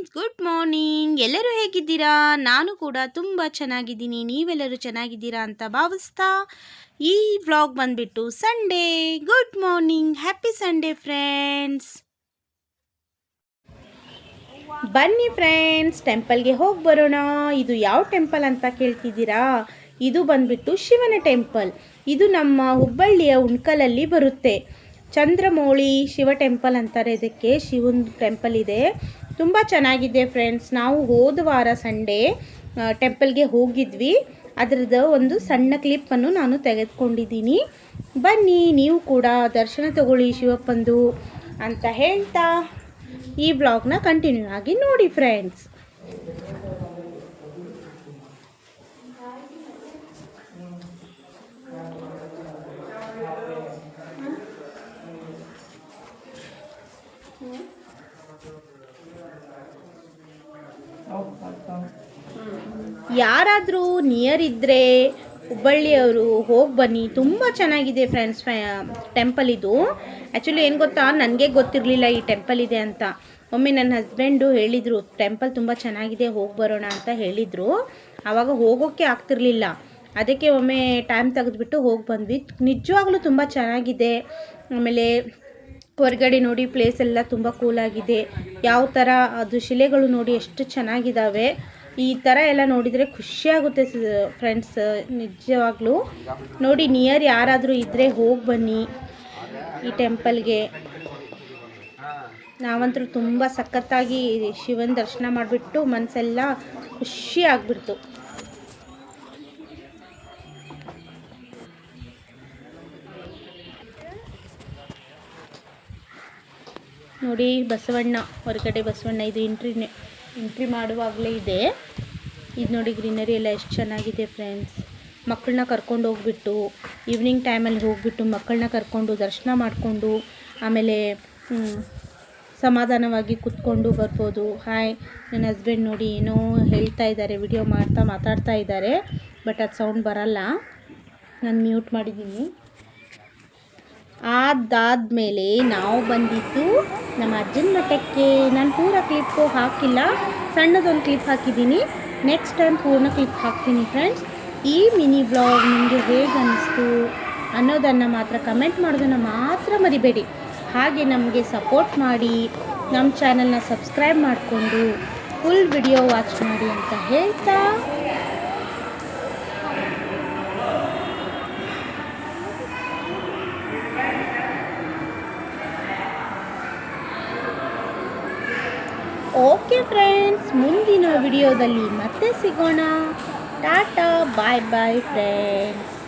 Friends good morning ಎಲ್ಲರೂ ಹೇಗಿದ್ದೀರಾ? ನಾನು ಕೂಡ ತುಂಬ ಚೆನ್ನಾಗಿದ್ದೀನಿ. ನೀವೆಲ್ಲರೂ ಚೆನ್ನಾಗಿದ್ದೀರಾ ಅಂತ ಭಾವಿಸ್ತಾ ಈ ವ್ಲಾಗ್ ಬಂದ್ಬಿಟ್ಟು Sunday good morning happy Sunday friends ಬನ್ನಿ ಫ್ರೆಂಡ್ಸ್ ಟೆಂಪಲ್ಗೆ ಹೋಗಿ ಬರೋಣ. ಇದು ಯಾವ ಟೆಂಪಲ್ ಅಂತ ಕೇಳ್ತಿದ್ದೀರಾ? ಇದು ಬಂದ್ಬಿಟ್ಟು ಶಿವನ ಟೆಂಪಲ್ ಇದು ನಮ್ಮ ಹುಬ್ಬಳ್ಳಿಯ ಉಣ್ಕಲಲ್ಲಿ ಬರುತ್ತೆ. ಚಂದ್ರಮೌಳಿ ಶಿವ ಟೆಂಪಲ್ ಅಂತಾರೆ ಇದಕ್ಕೆ. ಶಿವನ ಟೆಂಪಲ್ ಇದೆ. ತುಂಬ ಚೆನ್ನಾಗಿದೆ ಫ್ರೆಂಡ್ಸ್ ನಾವು ಹೋದ ವಾರ ಸಂಡೇ ಟೆಂಪಲ್ಗೆ ಹೋಗಿದ್ವಿ. ಅದರದ್ದು ಒಂದು ಸಣ್ಣ ಕ್ಲಿಪ್ಪನ್ನು ನಾನು ತೆಗೆದುಕೊಂಡಿದ್ದೀನಿ. ಬನ್ನಿ, ನೀವು ಕೂಡ ದರ್ಶನ ತಗೊಳ್ಳಿ ಶಿವಪ್ಪಂದು ಅಂತ ಹೇಳ್ತಾ ಈ ಬ್ಲಾಗ್ನ ಕಂಟಿನ್ಯೂ ಆಗಿ ನೋಡಿ ಫ್ರೆಂಡ್ಸ್ ಯಾರಾದರೂ ನಿಯರ್ ಇದ್ದರೆ ಹುಬ್ಬಳ್ಳಿಯವರು ಹೋಗಿ ಬನ್ನಿ. ತುಂಬ ಚೆನ್ನಾಗಿದೆ ಫ್ರೆಂಡ್ಸ್ ಟೆಂಪಲ್ ಇದು. ಆ್ಯಕ್ಚುಲಿ ಏನು ಗೊತ್ತಾ? ನನಗೆ ಗೊತ್ತಿರಲಿಲ್ಲ ಈ ಟೆಂಪಲ್ ಇದೆ ಅಂತ. ಒಮ್ಮೆ ನನ್ನ ಹಸ್ಬೆಂಡು ಹೇಳಿದರು ಟೆಂಪಲ್ ತುಂಬ ಚೆನ್ನಾಗಿದೆ, ಹೋಗಿ ಬರೋಣ ಅಂತ ಹೇಳಿದರು. ಆವಾಗ ಹೋಗೋಕ್ಕೆ ಆಗ್ತಿರ್ಲಿಲ್ಲ. ಅದಕ್ಕೆ ಒಮ್ಮೆ ಟೈಮ್ ತೆಗೆದುಬಿಟ್ಟು ಹೋಗಿ ಬಂದ್ವಿ. ನಿಜವಾಗ್ಲೂ ತುಂಬ ಚೆನ್ನಾಗಿದೆ. ಆಮೇಲೆ ಹೊರಗಡೆ ನೋಡಿ ಪ್ಲೇಸ್ ಎಲ್ಲ ತುಂಬ ಕೂಲಾಗಿದೆ ಯಾವ ಥರ ಅದು ಶಿಲೆಗಳು ನೋಡಿ ಎಷ್ಟು ಚೆನ್ನಾಗಿದ್ದಾವೆ ಈ ಥರ ಎಲ್ಲ ನೋಡಿದರೆ ಖುಷಿಯಾಗುತ್ತೆ ಫ್ರೆಂಡ್ಸ್ ನಿಜವಾಗ್ಲೂ. ನೋಡಿ ನಿಯರ್ ಯಾರಾದರೂ ಇದ್ದರೆ ಹೋಗಿ ಬನ್ನಿ ಈ ಟೆಂಪಲ್ಗೆ ನಾವಂತೂ ತುಂಬ ಸಖತ್ತಾಗಿ ಶಿವನ ದರ್ಶನ ಮಾಡಿಬಿಟ್ಟು ಮನಸ್ಸೆಲ್ಲ ಖುಷಿ ಆಗಿಬಿಡ್ತು. ನೋಡಿ, ಬಸವಣ್ಣ, ಹೊರಗಡೆ ಬಸವಣ್ಣ, ಇದು ಎಂಟ್ರಿ ಎಂಟ್ರಿ ಮಾಡುವಾಗಲೇ ಇದೆ. ಇದು ನೋಡಿ ಗ್ರೀನರಿ ಎಲ್ಲ ಎಷ್ಟು ಚೆನ್ನಾಗಿದೆ ಫ್ರೆಂಡ್ಸ್ ಮಕ್ಕಳನ್ನ ಕರ್ಕೊಂಡು ಹೋಗ್ಬಿಟ್ಟು ಈವ್ನಿಂಗ್ ಟೈಮಲ್ಲಿ ಹೋಗ್ಬಿಟ್ಟು ಮಕ್ಕಳನ್ನ ಕರ್ಕೊಂಡು ದರ್ಶನ ಮಾಡಿಕೊಂಡು, ಆಮೇಲೆ ಸಮಾಧಾನವಾಗಿ ಕೂತ್ಕೊಂಡು ಬರ್ಬೋದು. ಹಾಯ್ ನನ್ನ ಹಸ್ಬೆಂಡ್ ನೋಡಿ ಏನೋ ಹೇಳ್ತಾ ಇದ್ದಾರೆ ವಿಡಿಯೋ ಮಾಡ್ತಾ ಮಾತಾಡ್ತಾ ಇದ್ದಾರೆ ಬಟ್ ಅದು ಸೌಂಡ್ ಬರಲ್ಲ. ನಾನು ಮ್ಯೂಟ್ ಮಾಡಿದ್ದೀನಿ. ಅದಾದಮೇಲೆ ನಾವು ಬಂದಿದ್ದು ನಮ್ಮ ಅಜ್ಜನ ಮಠಕ್ಕೆ. ನಾನು ಪೂರ ಕ್ಲಿಪ್ಪು ಹಾಕಿಲ್ಲ. ಸಣ್ಣದೊಂದು ಕ್ಲಿಪ್ ಹಾಕಿದ್ದೀನಿ. ನೆಕ್ಸ್ಟ್ ಟೈಮ್ ಪೂರ್ಣ ಕ್ಲಿಪ್ ಹಾಕ್ತೀನಿ ಫ್ರೆಂಡ್ಸ್ ಈ ಮಿನಿ ಬ್ಲಾಗ್ ನಿಮಗೆ ಹೇಗೆ ಅನ್ನಿಸ್ತು ಅನ್ನೋದನ್ನು ಮಾತ್ರ ಕಮೆಂಟ್ ಮಾಡೋದನ್ನು ಮಾತ್ರ ಮರಿಬೇಡಿ. ಹಾಗೆ ನಮಗೆ ಸಪೋರ್ಟ್ ಮಾಡಿ ನಮ್ಮ ಚಾನಲ್ನ ಸಬ್ಸ್ಕ್ರೈಬ್ ಮಾಡಿಕೊಂಡು ಫುಲ್ ವಿಡಿಯೋ ವಾಚ್ ಮಾಡಿ ಅಂತ ಹೇಳ್ತಾ ಓಕೆ ಫ್ರೆಂಡ್ಸ್ ಮುಂದಿನ ವಿಡಿಯೋದಲ್ಲಿ ಮತ್ತೆ ಸಿಗೋಣ. ಟಾಟಾ ಬಾಯ್ ಬಾಯ್ ಫ್ರೆಂಡ್ಸ್